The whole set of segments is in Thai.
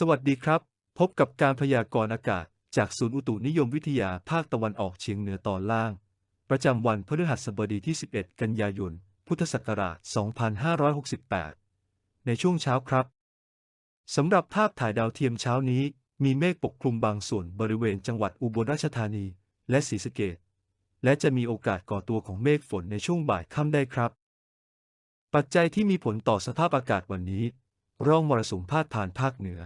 สวัสดีครับ พบกับการพยากรณ์อากาศ จากศูนย์อุตุนิยมวิทยาภาคตะวันออกเฉียงเหนือตอนล่าง ประจำวันพฤหัสบดีที่ 11 กันยายน พุทธศักราช 2568 ในช่วงเช้าครับ สำหรับภาพถ่ายดาวเทียมเช้านี้ มีเมฆปกคลุมบางส่วนบริเวณจังหวัดอุบลราชธานี และศรีสะเกษและจะมีโอกาสก่อตัวของเมฆฝนในช่วงบ่ายค่ำได้ครับ ปัจจัยที่มีผลต่อสภาพอากาศวันนี้ ร่องมรสุมพาดผ่านภาคเหนือ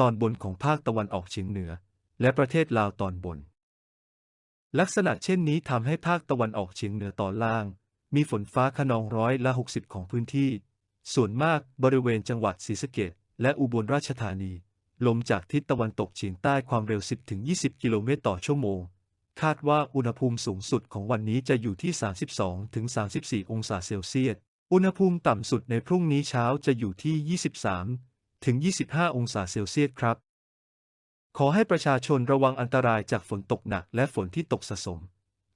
ตอนบนของภาคตะวันออกเฉียงเหนือ และประเทศลาวตอนบน ลักษณะเช่นนี้ทำให้ภาคตะวันออกเฉียงเหนือตอนล่าง มีฝนฟ้าขนองร้อยละ 60 ของพื้นที่ ส่วนมากบริเวณจังหวัดศรีสะเกษและอุบลราชธานี ลมจากทิศตะวันตกเฉียงใต้ความเร็ว 10-20 กิโลเมตรต่อชั่วโมง คาดว่าอุณหภูมิสูงสุดของวันนี้จะอยู่ที่ 32-34 องศาเซลเซียส อุณหภูมิต่ำสุดในพรุ่งนี้เช้าจะอยู่ที่ 23 ถึง 25 องศาเซลเซียสครับ ขอให้ประชาชนระวังอันตรายจากฝนตกหนักและฝนที่ตกสะสม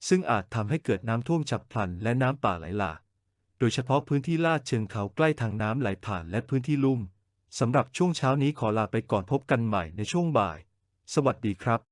ซึ่งอาจทำให้เกิดน้ำท่วมฉับพลันและน้ำป่าไหลหลาก โดยเฉพาะพื้นที่ลาดเชิงเขาใกล้ทางน้ำไหลผ่านและพื้นที่ลุ่ม สำหรับช่วงเช้านี้ขอลาไปก่อนพบกันใหม่ในช่วงบ่าย สวัสดีครับ